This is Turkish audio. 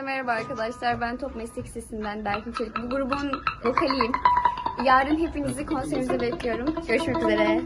Herkese merhaba arkadaşlar. Ben Top Meslek Sesinden Berkin Çelik. Bu grubun vokaliyim. Yarın hepinizi konserimize bekliyorum. Görüşmek üzere.